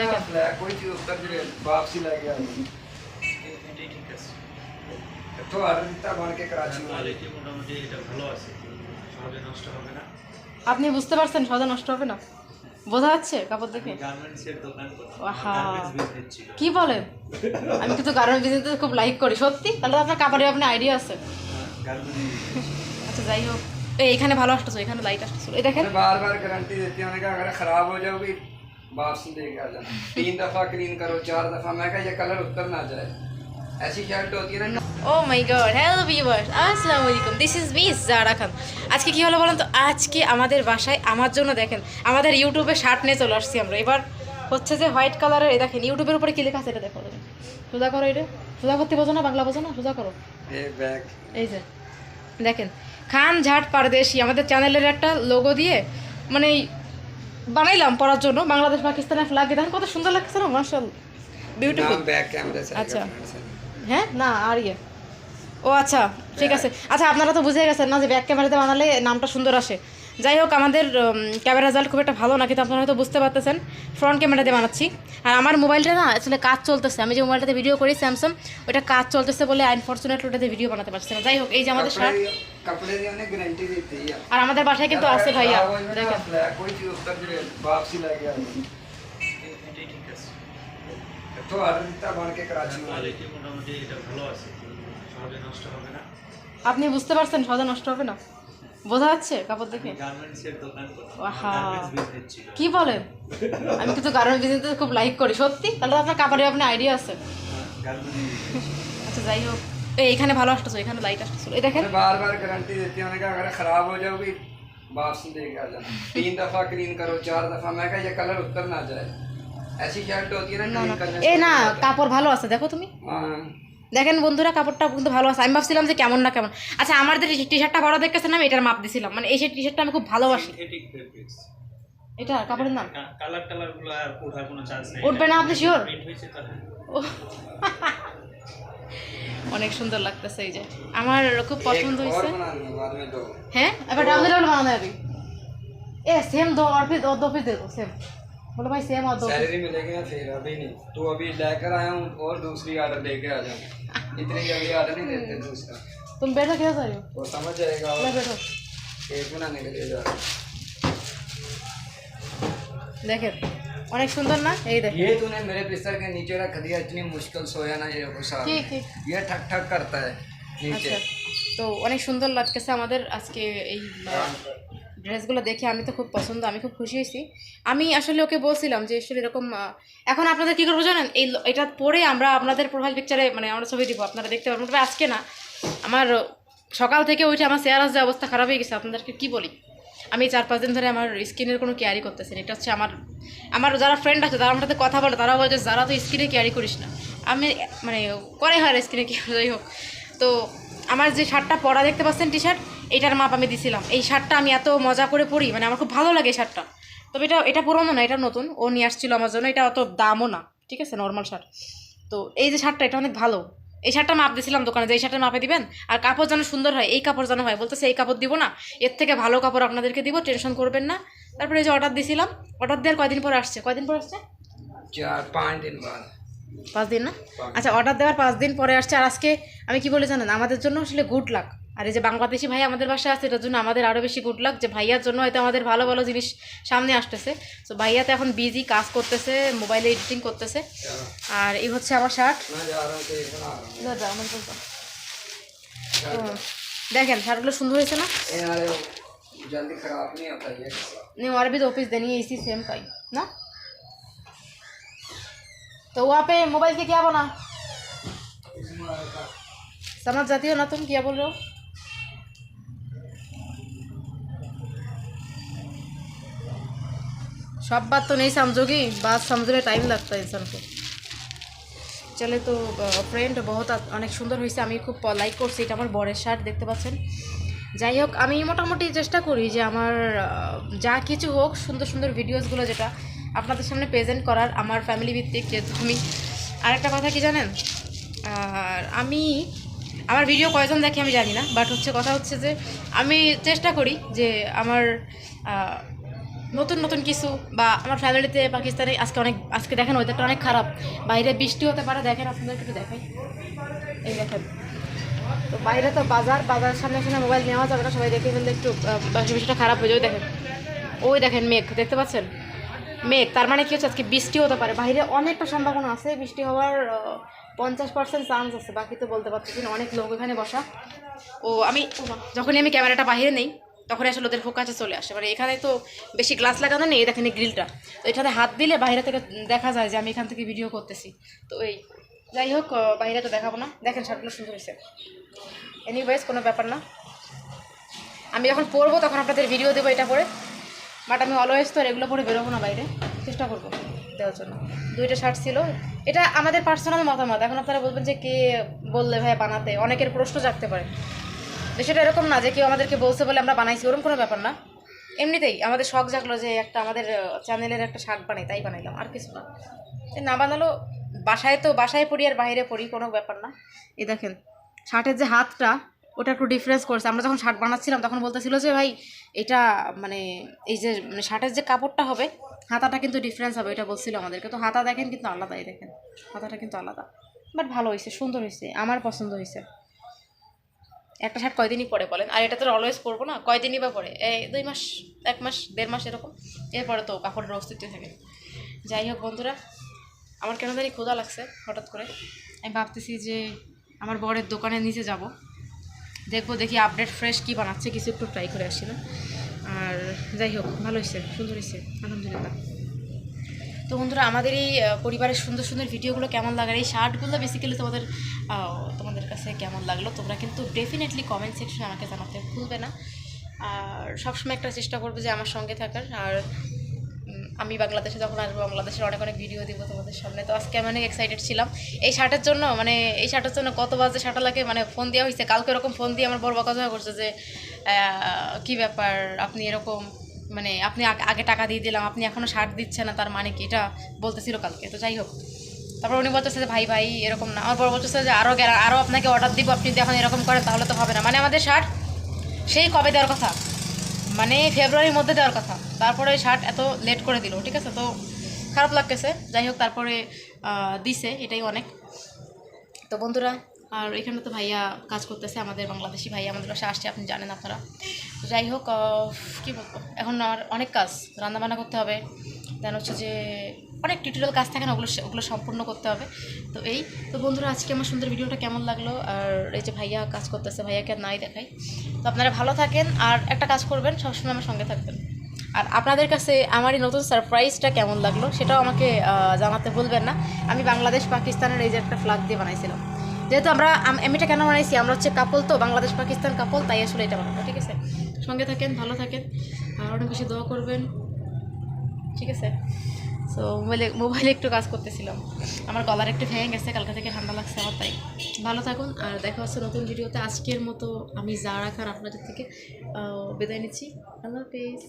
দেখেন ব্ল্যাক ওই যে উত্তর যে वापसी ले गया এটাই ঠিক আছে तो अरविंदा बन के कराची में কোয়ালিটি মোটামুটি এটা ভালো আছে সহজে নষ্ট হবে না আপনি বুঝতে পারছেন সদা নষ্ট হবে না বোঝা যাচ্ছে কাপড় দেখে গার্মেন্টসের দোকান আহা। গার্মেন্টস বিজনেস ছিল কি বলেন আমি কিন্তু গার্মেন্ট বিজনেস খুব লাইক করি সত্যি তাহলে তো আপনার কাপড়ে আপনার আইডিয়া আছে গার্মেন্টস আচ্ছা যাই হোক এই এখানে ভালো আসতেছে এখানে লাইট আসতেছে এই দেখেন मैंने बार बार गारंटी देती हूँ मैंने कहा अगर खराब हो जाओगी वापसी लेके आ जाना तीन दफा क्लीन करो चार दफा मैं कहा ये कलर उतर ना जाए ऐसी शर्ट होती है ना oh my god hello viewers আসসালামু আলাইকুম this is miss Zara Khan আজকে কি হলো বলেন তো আজকে আমাদের বাসায় আমার জন্য দেখেন আমাদের ইউটিউবে শার্ট নিয়ে চলে আসছি আমরা এবার হচ্ছে যে হোয়াইট কালারের এই দেখেন ইউটিউবের উপরে কি লেখা আছে এটা দেখো তুমি। সোজা করো এটা সোজা করতে বোঝো না বাংলা বোঝো না সোজা করো ये बैग এই যে দেখেন খান ঝাট পারদেশি আমাদের চ্যানেলের একটা লোগো দিয়ে মানে এই বানাইলাম পড়ার জন্য। বাংলাদেশ পাকিস্তানের ফ্ল্যাগ। দেখেন কত সুন্দর লাগছে না মার্শাল বিউটিফুল আচ্ছা। হ্যাঁ? না আর ইয়ে। ও আচ্ছা ঠিক আছে। আচ্ছা আপনারা তো বুঝে গেছেন না যে ব্যাক ক্যামেরাতে বানালে নামটা সুন্দর আসে। যাই হোক আমাদের ক্যামেরা রেজাল্ট খুব একটা ভালো না কিন্তু আপনারা হয়তো বুঝতে পারতেছেন। ফ্রন্ট ক্যামেরা দিয়ে বানাচ্ছি। আর আমার মোবাইলটা না আসলে কাজ চলতেছে। আমি যে মোবাইলটাতে ভিডিও করি স্যামসাং ওটা কাজ চলতেছে বলে আনফর্চুনেটলি ওটাতে ভিডিও বানাতে পারছে না। যাই হোক এই যে আমাদের শার্ট আর আমাদের বাসায় কিন্তু আছে ভাইয়া। আপনি বুঝতে পারছেন সদা নষ্ট হবে না? বোঝা যাচ্ছে কাপড় দেখে গার্মেন্টসের দোকান আহা। গার্মেন্টস বিজনেস ছিল কি বলেন আমি কিন্তু গার্মেন্ট বিজনেস খুব লাইক করি সত্যি তাহলে তো আপনার কাপড়ে আপনার আইডিয়া আছে গার্মেন্টস আচ্ছা যাই হোক এই এখানে ভালো আসতেছে এখানে লাইট আসতেছে এই দেখেন मैंने बार बार गारंटी देती हूँ मैंने कहा अगर खराब हो जाओगी वापसी लेके आ जाना तीन दफा क्लीन करो चार दफा मैं कहा ये कलर उतर ना जाए ऐसी शर्ट होती है ना क्लीन करने এ से না उतर जाता কাপড় ভালো আছে দেখো তুমি है। দেখেন বন্ধুরা কাপড়টা কিন্তু ভালো আছে। আমি ভাবছিলাম যে কেমন না কেমন। আচ্ছা আমার যে টি শার্টটা বড় না আমি এটার মাপ দিছিলাম। মানে এই সেই টি শার্টটা আমি খুব ভালোবাসি। এটা কাপড়ের নাম? কালার কালারগুলো আর ওঠার কোনো চান্স নেই। উঠবে না আপনি শিওর হ্যাঁ। অনেক সুন্দর লাগতেছে এই যে। আমার খুব পছন্দ হয়েছে। হ্যাঁ? এবার ডাবল ডাবল বানানো এ সেম দো অর্ফিস দো অফিস দেখো সেম सेम दो और फिर दो दो पीस दे दो सेम बोलो भाई सेम और दो piece। सैलरी मिलेगी ना फिर अभी नहीं तो अभी लेकर आया हूँ और दूसरी ऑर्डर लेके आ जाऊँ इतनी जल्दी ऑर्डर नहीं देते दूसरा तुम बैठो क्या कर रहे हो वो समझ जाएगा ले और बैठो केक बनाने के लिए जा रहा हूँ। দেখেন অনেক সুন্দর না এই দেখ ये तूने मेरे बिस्तर के नीचे रख दिया इतनी मुश्किल सोया ना ये को साहब কি কি ये ठक ठक करता है नीचे আচ্ছা তো অনেক সুন্দর লাগতেছে আমাদের আজকে এই ড্রেসগুলো দেখে আমি তো খুব পছন্দ, আমি খুব খুশি হয়েছি। আমি আসলে ওকে বলছিলাম যে আসলে এরকম এখন আপনাদের কী করব জানেন? এই এটা পরে আমরা আপনাদের প্রোফাইল পিকচারে মানে আমরা ছবি দিব, আপনারা দেখতে পারবেন। তবে আজকে না, আমার সকাল থেকে উঠে আমার চেয়ার যে অবস্থা খারাপ হয়ে গেছে, আপনাদেরকে কি বলি? আমি চার পাঁচ দিন ধরে আমার স্কিনের কোনো কেয়ারি করতেছি এটা হচ্ছে আমার আমার যারা ফ্রেন্ড আছে, তারা আমার সাথে কথা বলে তারা বলে যারা তো স্কিনে কেয়ারি করিস না। আমি মানে করে হয় স্কিনে কেয়ারি যাই হোক। তো আমার যে শার্টটা পরা দেখতে পাচ্ছেন টি শার্ট এটার মাপ আমি দিছিলাম। এই শার্টটা আমি এত মজা করে পরি মানে আমার খুব ভালো লাগে এই শার্টটা। তবে এটা এটা পুরোনো না, এটা নতুন। ও নিয়ে আসছিল আমার জন্য, এটা অত দামও না, ঠিক আছে নর্মাল শার্ট। তো এই যে শার্টটা, এটা অনেক ভালো। এই শার্টটা মাপ দিয়েছিলাম দোকানে, যে এই শার্টটা মাপে দিবেন, আর কাপড় যেন সুন্দর হয়, এই কাপড় যেন হয়, বলতেছে এই কাপড় দিব না, এর থেকে ভালো কাপড় আপনাদেরকে দিব, টেনশন করবেন না। তারপরে এই যে অর্ডার দিয়েছিলাম অর্ডার দেওয়ার কয়দিন পর আসছে? কয়দিন পর আসছে? চার, পাঁচ দিন পর। পাঁচ দিন না আচ্ছা অর্ডার দেওয়ার পাঁচ দিন পরে আসছে আর আজকে আমি কি বলে জানেন আমাদের জন্য আসলে গুড লাক আর এই যে বাংলাদেশি ভাই আমাদের বাসায় আছে এটার জন্য আমাদের আরও বেশি গুড লাক যে ভাইয়ার জন্য হয়তো আমাদের ভালো ভালো জিনিস সামনে আসতেছে তো ভাইয়া তো এখন বিজি কাজ করতেছে মোবাইলে এডিটিং করতেছে আর এই হচ্ছে আমার শার্ট मैं जा रहा हूँ केक बना रहा हूँ দেখেন শার্টগুলো সুন্দর হয়েছে না ये यार जल्दी खराब नहीं होता ये नहीं और भी दो पीस देनी है इसी सेम का ही ना तो वहाँ पे मोबाइल के क्या बना समझ जाती हो ना तुम क्या बोल रहे हो सब बात तो नहीं समझोगी बात समझने टाइम लगता है इंसान को চলে তো ফ্রেন্ড বহুত আ- অনেক সুন্দর হয়েছে আমি খুব লাইক করছি এটা আমার বরের শার্ট দেখতে পাচ্ছেন যাই হোক আমি মোটামুটি চেষ্টা করি যে আমার আহ, যা কিছু হোক সুন্দর সুন্দর ভিডিওসগুলো যেটা আপনাদের সামনে প্রেজেন্ট করার আমার ফ্যামিলি ভিত্তিক যেহেতু আমি আরেকটা কথা কি জানেন? আর আমি, আমার ভিডিও কয়জন দেখে আমি জানি না বাট হচ্ছে কথা হচ্ছে যে আমি চেষ্টা করি যে আমার নতুন নতুন কিছু বা আমার ফ্যামিলিতে পাকিস্তানে আজকে অনেক, আজকে দেখেন ওয়েদারটা অনেক খারাপ। বাইরে বৃষ্টি হতে পারে, দেখেন আপনাদেরকে একটু দেখাই। এই দেখেন। তো বাইরে তো বাজার বাজার সামনে সামনে মোবাইল নেওয়া যাবে না, সবাই দেখে ফেললে একটু বিষয়টা খারাপ হয়ে যাবে, দেখেন। ওই দেখেন মেঘ, দেখতে পাচ্ছেন? মেঘ, তার মানে কি হচ্ছে? আজকে বৃষ্টি হতে পারে। বাইরে অনেকটা সম্ভাবনা আছে, বৃষ্টি হওয়ার পঞ্চাশ পার্সেন্ট চান্স আছে। বাকি তো বলতে পারতেছি না, অনেক লোক এখানে বসা। ও, আমি যখনই আমি ক্যামেরাটা বাইরে নেই তখন আসলে ওদের ফোকাসে চলে আসে। মানে এখানে তো বেশি গ্লাস লাগানো নেই দেখেন গ্রিলটা তো এটাতে হাত দিলে বাইরে থেকে দেখা যায় যে আমি এখান থেকে ভিডিও করতেছি। তো এই, যাই হোক বাইরে তো দেখাবো না। দেখেন শার্টগুলো সুন্দর হয়েছে। এনিওয়াইজ কোনো ব্যাপার না। আমি যখন পরবো তখন আপনাদের ভিডিও দেবো এটা পরে। বাট আমি অলওয়েজ তো এগুলো পরে বেরোবো না বাইরে। চেষ্টা করব দেওয়ার জন্য। দুইটা শার্ট ছিল। এটা আমাদের পার্সোনাল মতামত। এখন আপনারা বলবেন যে কে বললে ভাই বানাতে? অনেকের প্রশ্ন জাগতে পারে। বিষয়টা এরকম না যে কেউ আমাদেরকে বলছে বলে আমরা বানাইছি ওরকম কোনো ব্যাপার না। এমনিতেই আমাদের শখ জাগলো যে একটা আমাদের চ্যানেলের একটা শার্ট বানাই, তাই বানাইলাম, আর কিছু না। না বানালো, বাসায় তো, বাসায় পড়ি আর বাইরে পড়ি, কোনো ব্যাপার না। এই দেখেন শার্টের যে হাতটা ওটা একটু ডিফারেন্স করছে। আমরা যখন শার্ট বানাচ্ছিলাম, তখন বলতেছিল যে, ভাই, এটা মানে এই যে মানে শার্টের যে কাপড়টা হবে, হাতাটা কিন্তু ডিফারেন্স হবে। এটা বলছিল আমাদেরকে। তো হাতা দেখেন কিন্তু আলাদাই দেখেন। হাতাটা কিন্তু আলাদা। বাট ভালো হয়েছে, সুন্দর হয়েছে, আমার পছন্দ হয়েছে। একটা শার্ট কয়দিনই পরে বলেন? আর এটা তো অলওয়েজ পরবো না? কয়দিনই বা পরে? এই দুই মাস, এক মাস, দেড় মাস এরকম। এরপরে তো কাপড়ের অস্তিত্ব থাকে। যাই হোক বন্ধুরা, আমার কেন জানি ক্ষুধা লাগছে হঠাৎ করে। আমি ভাবতেছি যে, আমার বরের দোকানের নিচে যাব। দেখব, দেখি আপডেট ফ্রেশ কী বানাচ্ছে, কিছু একটু ট্রাই করে আসি না। আর যাই হোক, ভালো হয়েছে, সুন্দর হয়েছে, আলহামদুলিল্লাহ। তো বন্ধুরা, আমাদের এই পরিবারের সুন্দর সুন্দর ভিডিওগুলো কেমন লাগার এই শার্টগুলো বেসিক্যালি তোমাদের তোমাদের কাছে কেমন লাগল? তোমরা কিন্তু ডেফিনেটলি কমেন্ট সেকশনে আমাকে জানাতে ভুলবে না। আর সবসময় একটা চেষ্টা করবে যে আমার সঙ্গে থাকার। আর আমি বাংলাদেশে যখন আসব, বাংলাদেশের অনেক অনেক ভিডিও দিব তোমাদের সামনে। তো আজকে আমি অনেক এক্সাইটেড ছিলাম। এই শার্টের জন্য মানে এই শার্টের জন্য কত বাজে শার্টা লাগে মানে ফোন দেওয়া হয়েছে কালকে এরকম ফোন দিয়ে আমার বড় কথা করছে যে কি ব্যাপার? আপনি এরকম মানে আপনি আগে টাকা দিয়ে দিলাম, আপনি এখনও শার্ট দিচ্ছেন না, তার মানে কি? এটা বলতেছিল কালকে। তো যাই হোক। তারপর উনি বলতেছে যে, ভাই ভাই, এরকম না। আমার বড় বলতেছে যে আরও আরও আপনাকে অর্ডার দিব, আপনি যদি এখন এরকম করেন, তাহলে তো হবে না। মানে আমাদের শার্ট, সেই কবে দেওয়ার কথা? মানে ফেব্রুয়ারির মধ্যে দেওয়ার কথা। তারপরে শার্ট এত লেট করে দিল, ঠিক আছে? তো খারাপ লাগতেছে। যাই হোক, তারপরে দিছে, এটাই অনেক। তো বন্ধুরা, আর এখানে তো ভাইয়া কাজ করতেছে আমাদের বাংলাদেশি ভাইয়া, আমাদের বাসা আসছে, আপনি জানেন আপনারা। যাই হোক কী বলব? এখন আর অনেক কাজ, রান্নাবান্না করতে হবে। দেন হচ্ছে যে অনেক টিউটোরিয়াল কাজ থাকে না, ওগুলো ওগুলো সম্পূর্ণ করতে হবে। তো এই, তো বন্ধুরা, আজকে আমার সুন্দর ভিডিওটা কেমন লাগল? আর এই যে ভাইয়া কাজ করতেছে, ভাইয়াকে নাই দেখাই। তো আপনারা ভালো থাকেন, আর একটা কাজ করবেন, সবসময় আমার সঙ্গে থাকবেন। আর আপনাদের কাছে আমার এই নতুন সারপ্রাইজটা কেমন লাগল, সেটাও আমাকে জানাতে ভুলবেন না। আমি বাংলাদেশ পাকিস্তানের এই যে একটা ফ্ল্যাগ দিয়ে বানাইছিলাম। যেহেতু আমরা, আম- আমি এটা কেন বানাইছি? আমরা হচ্ছে কাপল তো বাংলাদেশ পাকিস্তান কাপল তাই আসলে এটা বানাবো, ঠিক আছে? সঙ্গে থাকেন, ভালো থাকেন, আর অনেক বেশি দোয়া করবেন। ঠিক আছে? সো মোবাইলে মোবাইলে একটু কাজ করতেছিলাম। আমার গলার একটু ভেঙে গেছে, কালকা থেকে ঠান্ডা লাগছে আমার, তাই। ভালো থাকুন, আর দেখা হচ্ছে নতুন ভিডিওতে। আজকের মতো আমি যা রাখার আপনাদের থেকে বেদায় নিচ্ছি। আল্লাহ হাফিজ।